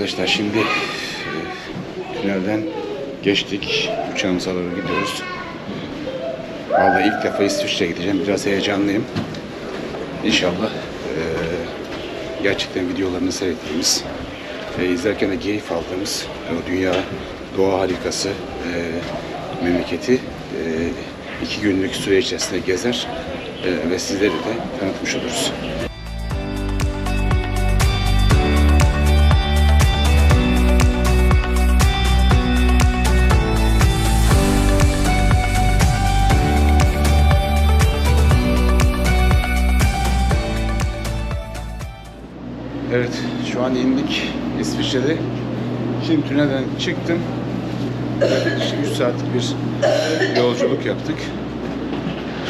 arkadaşlar şimdi e, tünelden geçtik. Uçağımıza doğru gidiyoruz. Vallahi ilk defa İsviçre'ye gideceğim. Biraz heyecanlıyım. İnşallah e, gerçekten videolarını seyrettiğimiz, e, izlerken de keyif aldığımız e, o dünya doğa harikası e, memleketi e, iki günlük süre içerisinde gezer e, ve sizleri de tanıtmış oluruz. An indik İsviçre'de. Şimdi tünelden çıktım. Yaklaşık 3 saatlik bir yolculuk yaptık.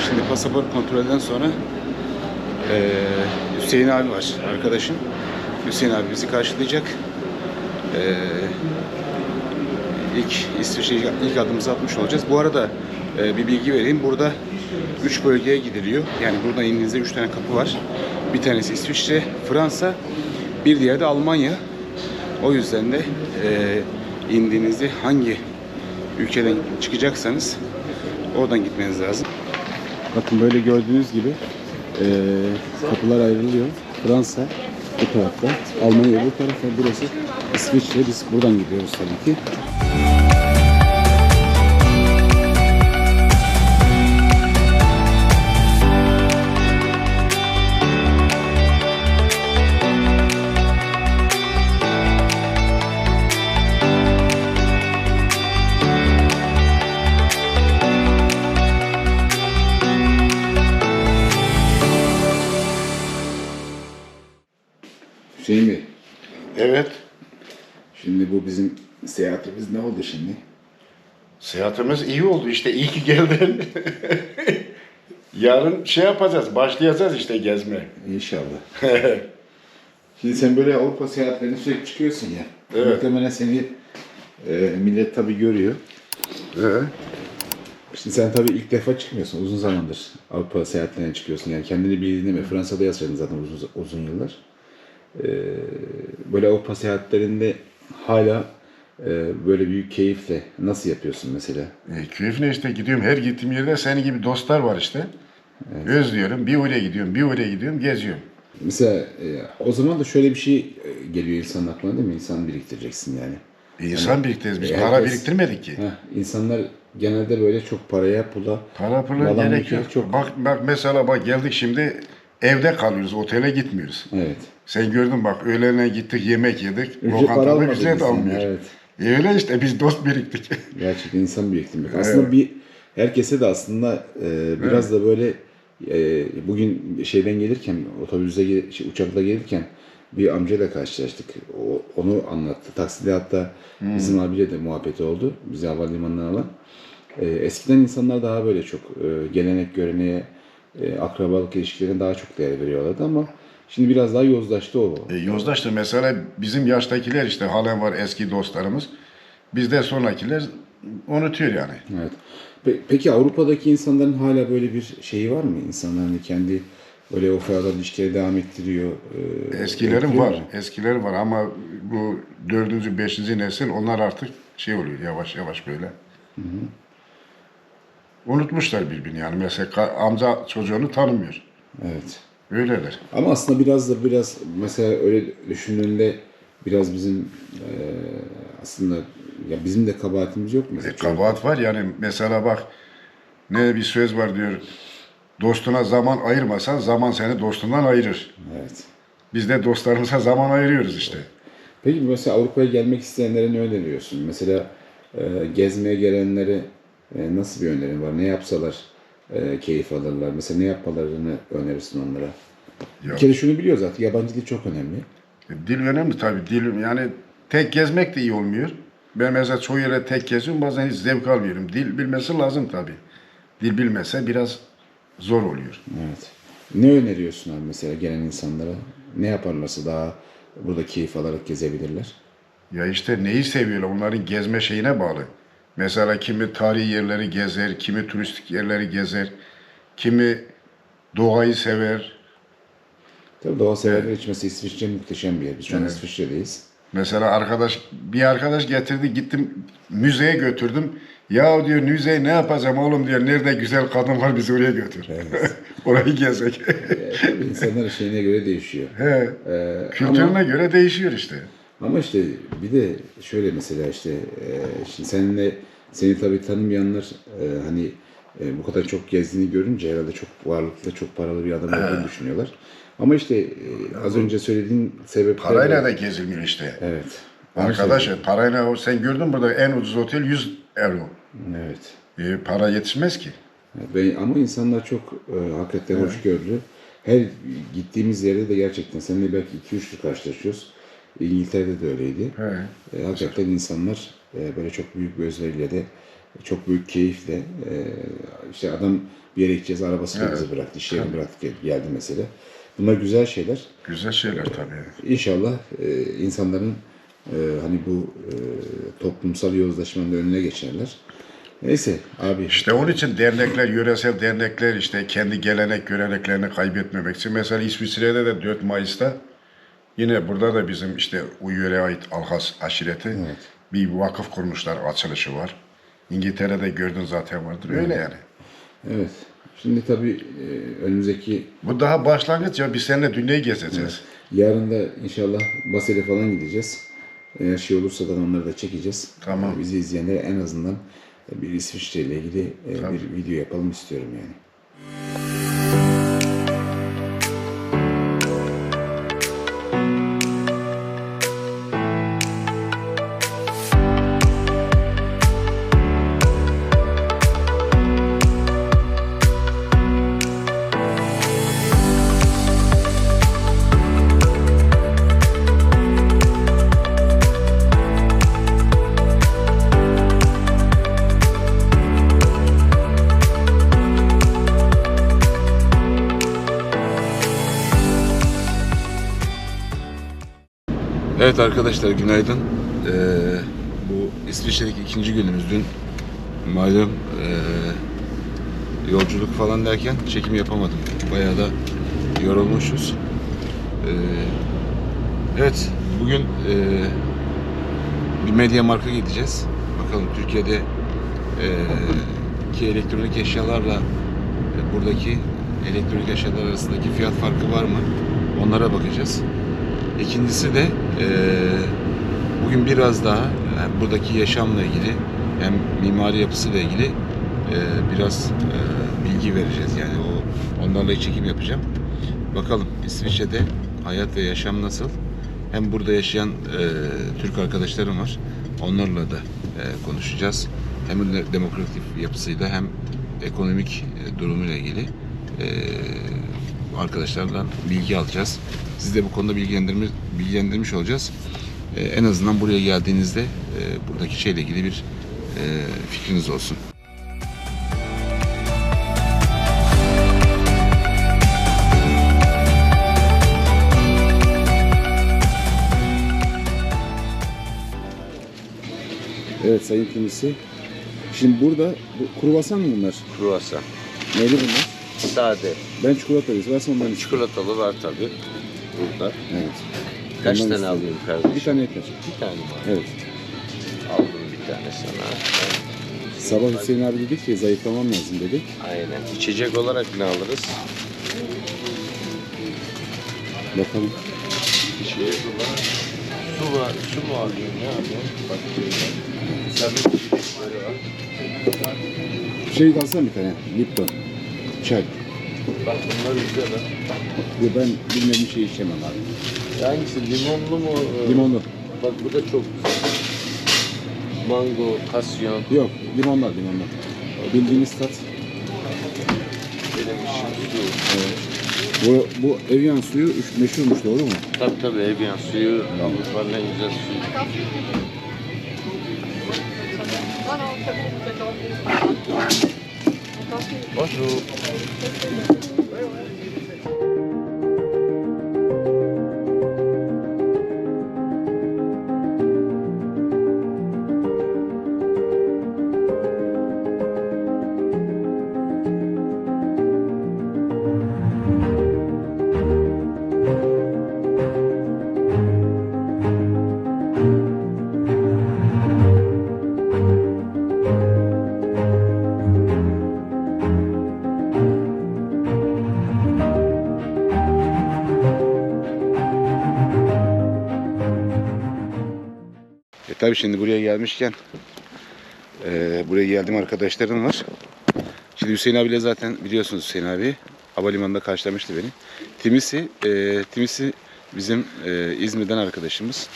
Şimdi pasaport kontrolden sonra eee, Hüseyin abi var, arkadaşım. Hüseyin abi bizi karşılayacak. Eee ilk İsviçre'ye ilk adımımızı atmış olacağız. Bu arada e, bir bilgi vereyim. Burada 3 bölgeye gidiliyor. Yani buradan indiğinizde 3 tane kapı var. Bir tanesi İsviçre, Fransa, bir diğeri de Almanya. O yüzden de e, indiğinizde hangi ülkeden çıkacaksanız oradan gitmeniz lazım. Bakın böyle gördüğünüz gibi e, kapılar ayrılıyor. Fransa bu tarafta, Almanya bu tarafta, burası İsviçre. Biz buradan gidiyoruz tabii ki. Evet. şimdi bu bizim seyahatimiz ne oldu şimdi? Seyahatimiz iyi oldu işte. iyi ki geldin. Yarın şey yapacağız. Başlayacağız işte gezme. İnşallah. Şimdi sen böyle Avrupa seyahatlerine sürekli çıkıyorsun ya. Evet. Muhtemelen seni e, millet tabii görüyor. Evet. Şimdi sen tabii ilk defa çıkmıyorsun. Uzun zamandır Avrupa seyahatlerine çıkıyorsun. Yani kendini bildiğinde mi? Fransa'da yaşadın zaten uzun, uzun yıllar. E, böyle Avrupa seyahatlerinde hala e, böyle büyük keyifle nasıl yapıyorsun mesela? E, keyfine işte gidiyorum. Her gittiğim yerde senin gibi dostlar var işte. Özlüyorum. Bir oraya gidiyorum, bir oraya gidiyorum, geziyorum. Mesela e, o zaman da şöyle bir şey e, geliyor insanın aklına değil mi? İnsan biriktireceksin yani. E, İnsan biriktiriyoruz. Biz e, para herkes- biriktirmedik ki. Heh, insanlar genelde böyle çok paraya, pula, Para pula gerek yok. çok- Bak, bak mesela bak geldik şimdi evde kalıyoruz. Otele gitmiyoruz. evet. Sen gördün bak öğlene gittik yemek yedik. Ücret para Lokantada almadı ücret almıyor. evet. E, öyle işte biz dost biriktik. Gerçekten insan biriktirmek. Aslında bir herkese de aslında e, biraz da böyle e, bugün şeyden gelirken otobüste şey, uçakla gelirken bir amcayla karşılaştık. O, onu anlattı. Takside hatta bizim abiyle de muhabbeti oldu. Bizi havalimanından alan. E, eskiden insanlar daha böyle çok e, gelenek göreneğe e, akrabalık ilişkilerine daha çok değer veriyorlardı ama şimdi biraz daha yozlaştı o. E, Yozdaş'ta mesela bizim yaştakiler işte halen var eski dostlarımız. Bizden sonrakiler unutuyor yani. Evet. Pe- Peki Avrupa'daki insanların hala böyle bir şeyi var mı? İnsanlar hani kendi böyle o feodal ilişkileri devam ettiriyor. e, Eskilerin var, mu? eskileri var ama bu dördüncü, beşinci nesil onlar artık şey oluyor yavaş yavaş böyle. Unutmuşlar birbirini yani mesela amca çocuğunu tanımıyor. Evet. Öyleler. Ama aslında biraz da biraz mesela öyle düşündüğünde biraz bizim e, aslında ya bizim de kabahatimiz yok mu? E, kabahat var yani mesela bak ne bir söz var diyor. Dostuna zaman ayırmasan zaman seni dostundan ayırır. Evet. Biz de dostlarımıza zaman ayırıyoruz işte. Peki mesela Avrupa'ya gelmek isteyenlere ne öneriyorsun? Mesela e, gezmeye gelenlere e, nasıl bir önerin var? Ne yapsalar e, keyif alırlar? Mesela ne yapmalarını önerirsin onlara? Ya. Bir kere şunu biliyor zaten yabancı dil çok önemli. E, Dil önemli tabii. Dil yani tek gezmek de iyi olmuyor. Ben mesela çoğu yere tek geziyorum bazen hiç zevk almıyorum. Dil bilmesi lazım tabii. Dil bilmezse biraz zor oluyor. Evet. Ne öneriyorsun abi mesela gelen insanlara? Ne yaparlarsa daha burada keyif alarak gezebilirler? Ya işte neyi seviyorlar onların gezme şeyine bağlı. Mesela kimi tarihi yerleri gezer, kimi turistik yerleri gezer, kimi doğayı sever. Tabii doğa severler için mesela İsviçre muhteşem bir yer. Biz şu an İsviçre'deyiz. Mesela arkadaş bir arkadaş getirdi gittim müzeye götürdüm. Ya diyor müzeye ne yapacağım oğlum diyor. Nerede güzel kadın var bizi oraya götür. Orayı gezek. E, tabii insanların şeyine göre değişiyor. He. Ee, Kültürüne ama, göre değişiyor işte. ama işte bir de şöyle mesela işte e, şimdi seninle seni tabii tanımayanlar e, hani e, bu kadar çok gezdiğini görünce herhalde çok varlıklı, çok paralı bir adam olduğunu düşünüyorlar. Ama işte e, az önce söylediğin sebepler... Parayla da gezilmiyor işte. Evet. Arkadaş işte- parayla sen gördün burada en ucuz otel 100 euro. evet. E, para yetişmez ki. Ben, ama insanlar çok e, hakikaten hoşgörülü. Her gittiğimiz yerde de gerçekten seninle belki 2-3 yıl karşılaşıyoruz. İngiltere'de de öyleydi. He. E, hakikaten insanlar e, böyle çok büyük bir özveriyle de çok büyük keyifle e, işte adam bir yere gideceğiz arabasını bizi bıraktı, iş yerini bıraktı gel- geldi mesela. Bunlar güzel şeyler. Güzel şeyler tabii. İnşallah e, insanların e, hani bu e, toplumsal yozlaşmanın önüne geçerler. Neyse abi. İşte onun için dernekler, yöresel dernekler işte kendi gelenek göreneklerini kaybetmemek için. Mesela İsviçre'de de 4 Mayıs'ta yine burada da bizim işte o yöreye ait Alhas aşireti bir vakıf kurmuşlar açılışı var. İngiltere'de gördün zaten vardır öyle yani. Evet. Şimdi tabii e, önümüzdeki Bu daha başlangıç ya biz seninle dünyayı gezeceğiz. yarın da inşallah Basel'e falan gideceğiz. Eğer şey olursa da onları da çekeceğiz. Tamam. Bizi izleyenlere en azından bir İsviçre ile ilgili e, bir video yapalım istiyorum yani. Evet arkadaşlar günaydın. Ee, bu İsviçre'deki ikinci günümüz dün malum ee, yolculuk falan derken çekim yapamadım. Bayağı da yorulmuşuz. Ee, evet bugün ee, bir medya marka gideceğiz. Bakalım Türkiye'de ee, ki elektronik eşyalarla e, buradaki elektronik eşyalar arasındaki fiyat farkı var mı? Onlara bakacağız. İkincisi de eee, bugün biraz daha hem buradaki yaşamla ilgili hem mimari yapısıyla ilgili eee, biraz eee, bilgi vereceğiz. Yani o onlarla çekim yapacağım. Bakalım İsviçre'de hayat ve yaşam nasıl? Hem burada yaşayan eee, Türk arkadaşlarım var. Onlarla da eee, konuşacağız. Hem de demokratik yapısıyla hem ekonomik eee, durumuyla ilgili eee arkadaşlardan bilgi alacağız. Sizi de bu konuda bilgilendirmiş, bilgilendirmiş olacağız. Ee, en azından buraya geldiğinizde e, buradaki şeyle ilgili bir e, fikriniz olsun. Evet sayın kimisi. Şimdi burada bu, kruvasan mı bunlar? Kruvasan. Neyli bunlar? Sade. Ben çikolatalı. Onların için. Çikolatalı var tabi. Burada. Evet. Kaç Ondan tane istedim. alayım kardeşim? Bir tane yeter. Bir tane var. Evet. Aldım bir tane sana. Sabah Hüseyin abi dedi ki zayıflamam lazım dedi. Aynen. İçecek olarak ne alırız? Bakalım. Şey var. Su var. Su mu alayım ne yapayım? Bak Sabit içecekleri var. Şey de alsana bir tane. Lipton. Çay. Bak bunlar güzel ha. Yo, ben bilmediğim şey içemem abi. Hangisi? Limonlu mu? Ee, Limonlu. Bak bu da çok güzel. Mango, kasyon. Yok limonlar limonlar. Bildiğiniz tat. Benim işim su. Evet. Bu, bu Evian suyu meşhurmuş doğru mu? Tabii tabii Evian suyu. Avrupa'nın en güzel suyu. Bonjour. E tabii şimdi buraya gelmişken e, buraya geldiğim arkadaşlarım var. Şimdi Hüseyin abiyle zaten biliyorsunuz Hüseyin abi. Havalimanında karşılamıştı beni. Timisi, e, Timisi bizim e, İzmir'den arkadaşımız.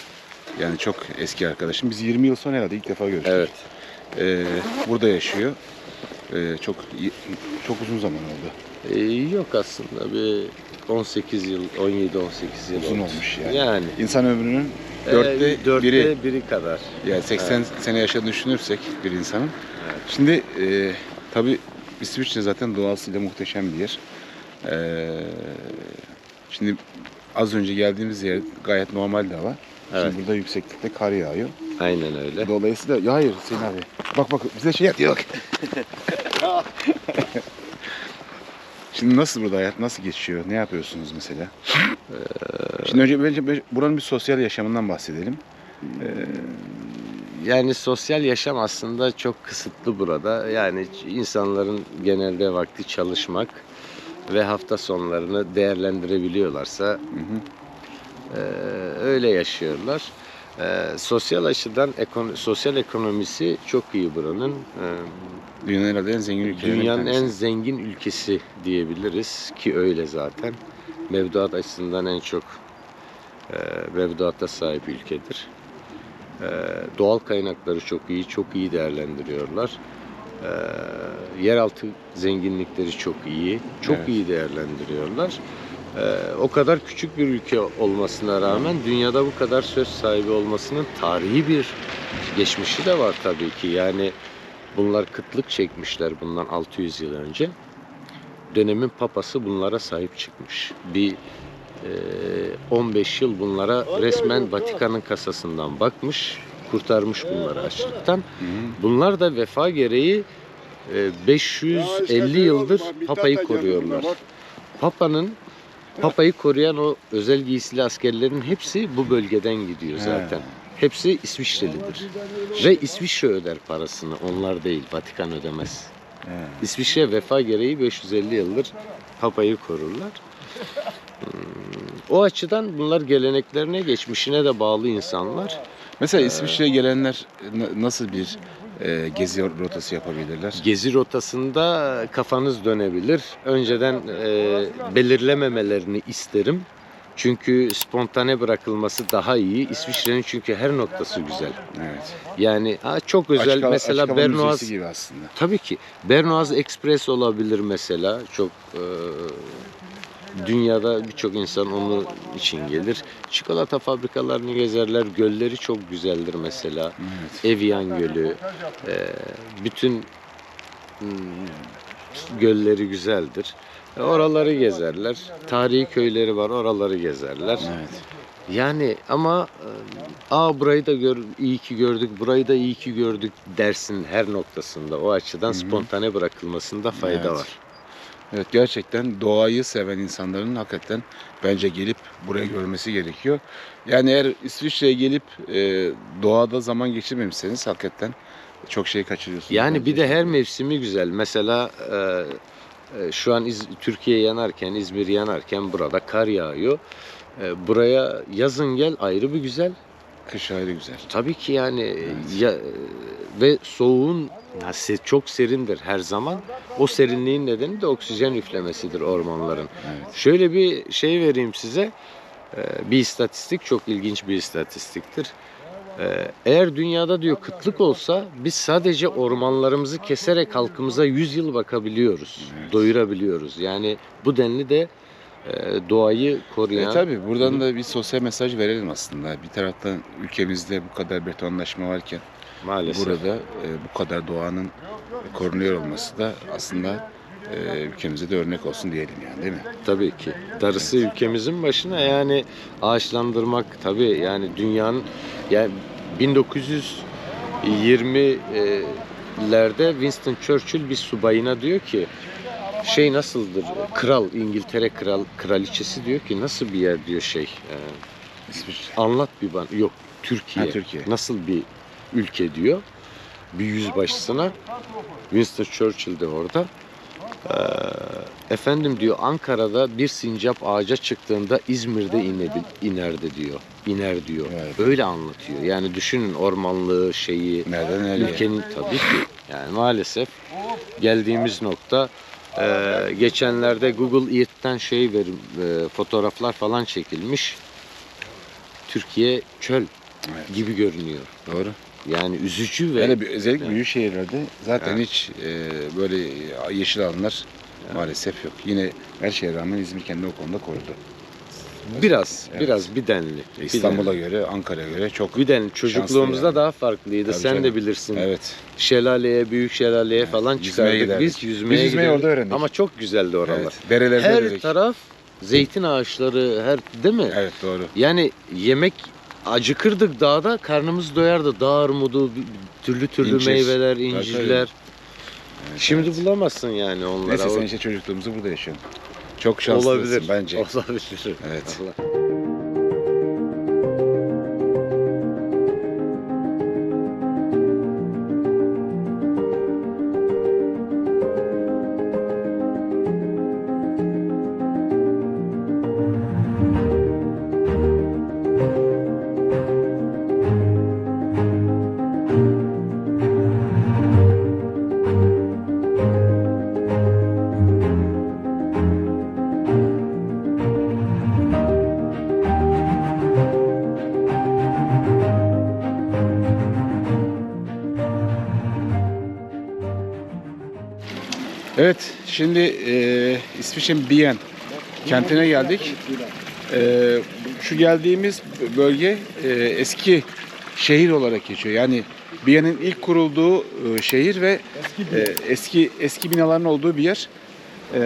Yani çok eski arkadaşım. Biz 20 yıl sonra herhalde ilk defa görüştük. Evet. E, burada yaşıyor. E, çok çok uzun zaman oldu. Ee, yok aslında bir 18 yıl, 17-18 yıl Uzun oldu. olmuş yani. Yani. İnsan ömrünün dörtte, dörtte biri. biri kadar. Yani 80 sene yaşadığını düşünürsek bir insanın. Evet. Şimdi e, tabii İsviçre zaten doğasıyla muhteşem bir yer. E, şimdi az önce geldiğimiz yer gayet normal de hava. Evet. Şimdi burada yükseklikte kar yağıyor. Aynen öyle. Dolayısıyla ya hayır Hüseyin abi. Bak bak bize şey yap bak. Şimdi nasıl burada hayat nasıl geçiyor? Ne yapıyorsunuz mesela? Şimdi önce bence buranın bir sosyal yaşamından bahsedelim. Yani sosyal yaşam aslında çok kısıtlı burada. Yani insanların genelde vakti çalışmak ve hafta sonlarını değerlendirebiliyorlarsa eee, öyle yaşıyorlar. Eee, sosyal açıdan ekon- sosyal ekonomisi çok iyi buranın. Eee, Dünyanın herhalde en zengin ülkelerinden Dünyanın en zengin ülkesi diyebiliriz ki öyle zaten. Mevduat açısından en çok e, mevduata sahip ülkedir. E, doğal kaynakları çok iyi, çok iyi değerlendiriyorlar. E, yeraltı zenginlikleri çok iyi, çok Evet. iyi değerlendiriyorlar. E, o kadar küçük bir ülke olmasına rağmen dünyada bu kadar söz sahibi olmasının tarihi bir geçmişi de var tabii ki. Yani Bunlar kıtlık çekmişler bundan 600 yıl önce. Dönemin papası bunlara sahip çıkmış. Bir e, 15 yıl bunlara resmen Vatikan'ın kasasından bakmış, kurtarmış bunları açlıktan. Bunlar da vefa gereği e, 550 yıldır papayı koruyorlar. Papa'nın Papayı koruyan o özel giysili askerlerin hepsi bu bölgeden gidiyor zaten. Hepsi İsviçrelidir. Ve İsviçre öder parasını. Onlar değil. Vatikan ödemez. İsviçre vefa gereği 550 yıldır Papayı korurlar. Hmm, O açıdan bunlar geleneklerine, geçmişine de bağlı insanlar. Mesela İsviçre'ye gelenler na- nasıl bir e, gezi rotası yapabilirler? Gezi rotasında kafanız dönebilir. Önceden e, belirlememelerini isterim. Çünkü spontane bırakılması daha iyi. İsviçre'nin çünkü her noktası güzel. Evet. Yani ha, çok özel Açık mesela açık Bernoaz gibi aslında. tabii ki Bernoaz Express olabilir mesela. Çok e, dünyada birçok insan onun için gelir. Çikolata fabrikalarını gezerler. Gölleri çok güzeldir mesela. Evet. Evian Gölü, e, bütün hmm, gölleri güzeldir. E, Oraları gezerler. Tarihi köyleri var, oraları gezerler. Evet. Yani ama e, aa burayı da gör, iyi ki gördük, burayı da iyi ki gördük dersin her noktasında. O açıdan spontane bırakılmasında fayda Evet. var. Evet gerçekten doğayı seven insanların hakikaten bence gelip buraya görmesi gerekiyor. Yani eğer İsviçre'ye gelip e, doğada zaman geçirmemişseniz hakikaten çok şey kaçırıyorsunuz. Yani bir de her mevsimi güzel. Mesela e, e, şu an İz- Türkiye yanarken, İzmir yanarken burada kar yağıyor. E, buraya yazın gel ayrı bir güzel. kış ayrı güzel. Tabii ki yani ya, ve soğuğun ya se- çok serindir her zaman. O serinliğin nedeni de oksijen üflemesidir ormanların. Evet. Şöyle bir şey vereyim size. Ee, Bir istatistik çok ilginç bir istatistiktir. Ee, Eğer dünyada diyor kıtlık olsa biz sadece ormanlarımızı keserek halkımıza 100 yıl bakabiliyoruz. Doyurabiliyoruz. Yani bu denli de e, doğayı koruyan E tabii buradan da bir sosyal mesaj verelim aslında. Bir taraftan ülkemizde bu kadar betonlaşma varken maalesef. burada e, bu kadar doğanın korunuyor olması da aslında e, ülkemize de örnek olsun diyelim yani değil mi? Tabii ki. Darısı ülkemizin başına yani ağaçlandırmak tabii yani dünyanın yani 1920'lerde Winston Churchill bir subayına diyor ki şey nasıldır? Kral İngiltere kral kraliçesi diyor ki nasıl bir yer diyor şey. e, İsviçre. anlat bir bana. Yok Türkiye. Ha, Türkiye. Nasıl bir ülke diyor. Bir yüzbaşısına Winston Churchill de orada. Ee, efendim diyor Ankara'da bir sincap ağaca çıktığında İzmir'de inebil, inerdi diyor. İner diyor. Evet. Öyle anlatıyor. Yani düşünün ormanlığı şeyi. Nereden nereye? Ülkenin tabii ki yani maalesef geldiğimiz nokta e, geçenlerde Google Earth'ten şey verim e, fotoğraflar falan çekilmiş. Türkiye çöl Evet. gibi görünüyor. Doğru. Yani üzücü ve Yani bir- özellikle Evet. büyük şehirlerde zaten Evet. hiç e, böyle yeşil alanlar maalesef yok. Yine her şeye rağmen İzmir kendini o konuda korudu. biraz Evet. biraz bir denli. İstanbul'a göre, Ankara'ya göre çok bir denli. Çocukluğumuzda yani. daha farklıydı. Tabii Sen de canım. bilirsin. Evet. Şelaleye, büyük şelaleye falan yüzmeye çıkardık giderdik. biz. Yüzmeye Biz yüzmeyi orada öğrendik. Ama çok güzeldi oralar. evet. Derelerde Her yürüdük. taraf zeytin ağaçları, her değil mi? Evet doğru. Yani yemek acıkırdık dağda, karnımız doyardı. Dağ armudu, türlü türlü İncir. meyveler, incirler. Şimdi evet. bulamazsın yani onları. Neyse sen işte çocukluğumuzu burada yaşıyorsun. Çok şanslısın olabilir bence. Olabilir. Evet. Allah- şimdi e, İsviçre'nin Biyen kentine geldik. E, şu geldiğimiz bölge e, eski şehir olarak geçiyor. Yani Biyen'in ilk kurulduğu e, şehir ve e, eski eski binaların olduğu bir yer. E,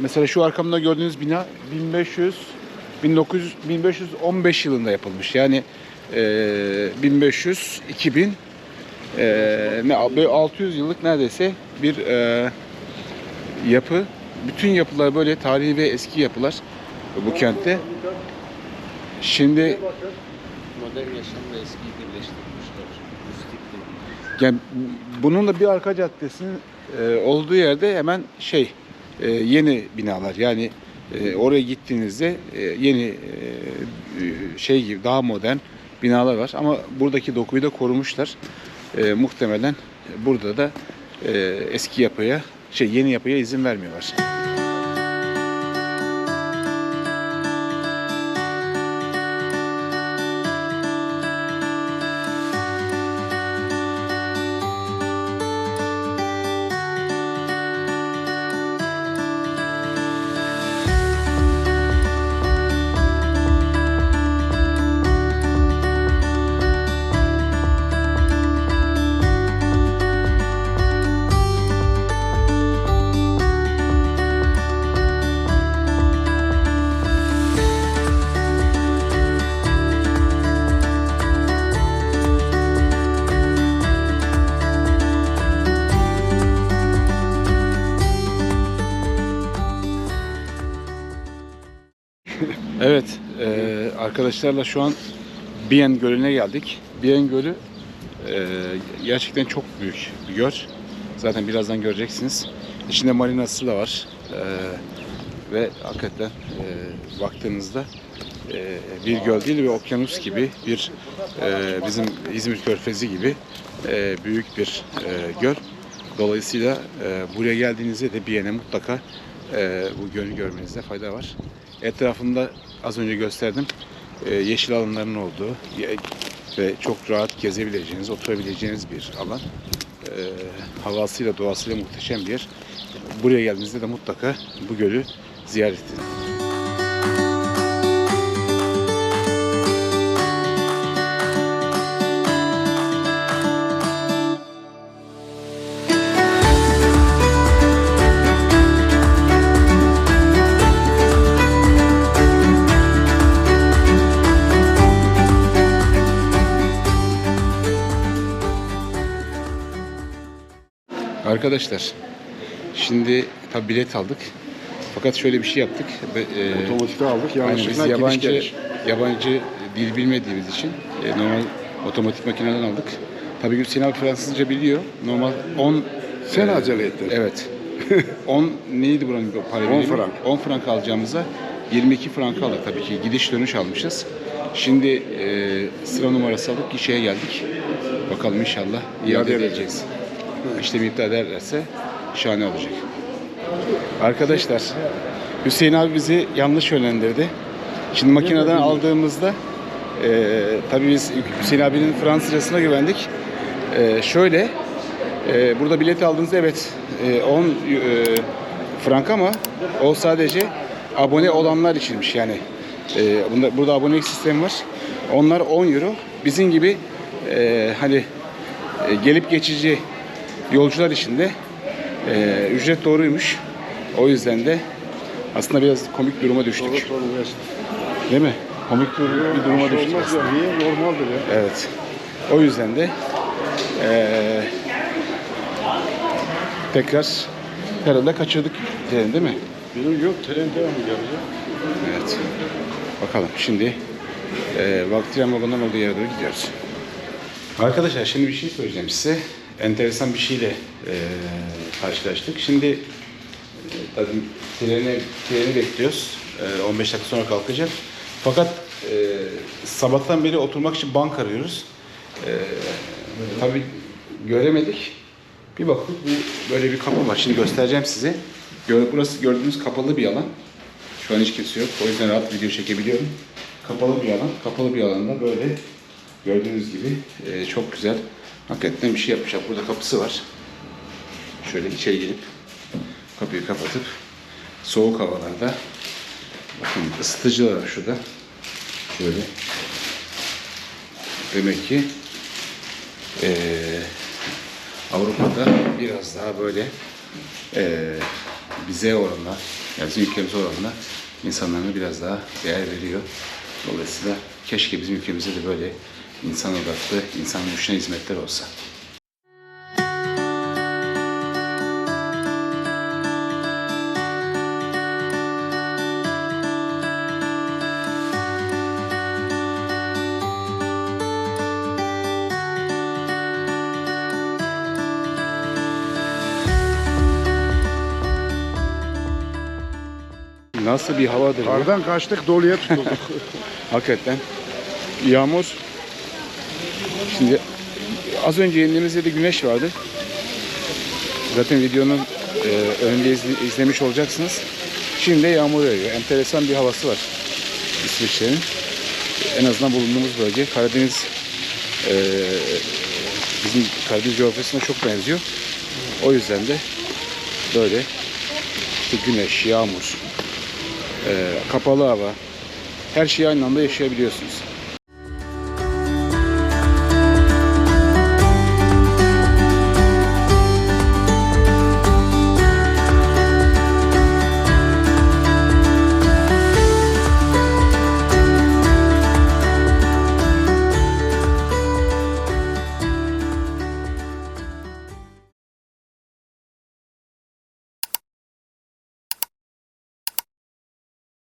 mesela şu arkamda gördüğünüz bina 1500 1900 1515 yılında yapılmış. Yani e, 1500 2000 e, ne böyle 600 yıllık neredeyse bir e, yapı. Bütün yapılar böyle tarihi ve eski yapılar bu kentte. Şimdi Modern yaşamla eskiyi birleştirmişler. Yani bunun da bir arka caddesinin e, olduğu yerde hemen şey e, yeni binalar yani e, oraya gittiğinizde e, yeni e, şey gibi daha modern binalar var ama buradaki dokuyu da korumuşlar. E, muhtemelen burada da e, eski yapıya şey yeni yapıya izin vermiyorlar. Arkadaşlarla şu an Biyen Gölü'ne geldik. Biyen Gölü e, gerçekten çok büyük bir göl. Zaten birazdan göreceksiniz. İçinde marinası da var. E, ve hakikaten e, baktığınızda e, bir göl değil ve okyanus gibi bir e, bizim İzmir Körfezi gibi e, büyük bir e, göl. Dolayısıyla e, buraya geldiğinizde de Biyen'e mutlaka e, bu gölü görmenizde fayda var. Etrafında az önce gösterdim yeşil alanların olduğu ve çok rahat gezebileceğiniz, oturabileceğiniz bir alan. E, havasıyla, doğasıyla muhteşem bir yer. Buraya geldiğinizde de mutlaka bu gölü ziyaret edin. Arkadaşlar, şimdi tabi bilet aldık. Fakat şöyle bir şey yaptık. E, Otomatikte aldık. Yanlışlıkla gidiş yabancı geliş. yabancı dil bilmediğimiz için e, normal otomatik makineden aldık. Tabii Hüseyin abi Fransızca biliyor. Normal 10 Sen e, acele ettin. Evet. 10 neydi buranın para 10 birimi? frank. 10 frank alacağımıza 22 frank aldık tabii ki. Gidiş dönüş almışız. Şimdi e, sıra numarası alıp gişeye geldik. Bakalım inşallah iade İade edeceğiz. İşlemi iptal ederlerse şahane olacak. Arkadaşlar Hüseyin abi bizi yanlış yönlendirdi. Şimdi makineden aldığımızda e, tabii biz Hüseyin abinin Fransızcasına güvendik. E, şöyle e, burada bilet aldığınızda evet e, 10 e, frank ama o sadece abone olanlar içinmiş yani. E, bunda, burada abonelik sistemi var. Onlar 10 euro. Bizim gibi e, hani e, gelip geçici yolcular için de e, ücret doğruymuş. O yüzden de aslında biraz komik duruma düştük. Değil mi? Komik bir, bir duruma düştük. Olmaz ya. Niye? Normaldir ya. Evet. O yüzden de eee tekrar herhalde kaçırdık tren değil mi? Bizim yok. Tren devam ediyor. Evet. Bakalım şimdi eee bak tren vagonundan olduğu yere doğru gidiyoruz. Arkadaşlar şimdi bir şey söyleyeceğim size. Enteresan bir şeyle eee, karşılaştık. Şimdi eee, tabii treni, treni bekliyoruz. Eee, 15 dakika sonra kalkacak. Fakat eee, sabahtan beri oturmak için bank arıyoruz. Eee tabii göremedik. Bir baktık bu böyle bir kapı var. Şimdi göstereceğim size. Gör- Burası gördüğünüz kapalı bir alan. Şu an hiç kimse yok. O yüzden rahat video çekebiliyorum. Kapalı bir alan. Kapalı bir alanda böyle gördüğünüz gibi e, çok güzel. Hakikaten bir şey yapmışlar. Burada kapısı var. Şöyle içeri girip kapıyı kapatıp soğuk havalarda bakın ısıtıcılar var şurada. Şöyle. Demek ki e, Avrupa'da biraz daha böyle e, bize oranla, yani bizim ülkemize oranla insanlarına biraz daha değer veriyor. Dolayısıyla keşke bizim ülkemizde de böyle insan odaklı, insan düşünen hizmetler olsa. Nasıl bir havadır bu? Kardan kaçtık doluya tutulduk. Hakikaten. Yağmur. Şimdi az önce indiğimizde de güneş vardı. Zaten videonun e, önünde izle- izlemiş olacaksınız. Şimdi de yağmur yağıyor. Enteresan bir havası var İsviçre'nin. En azından bulunduğumuz bölge Karadeniz e, bizim Karadeniz coğrafyasına çok benziyor. O yüzden de böyle işte güneş, yağmur, e, kapalı hava, her şeyi aynı anda yaşayabiliyorsunuz.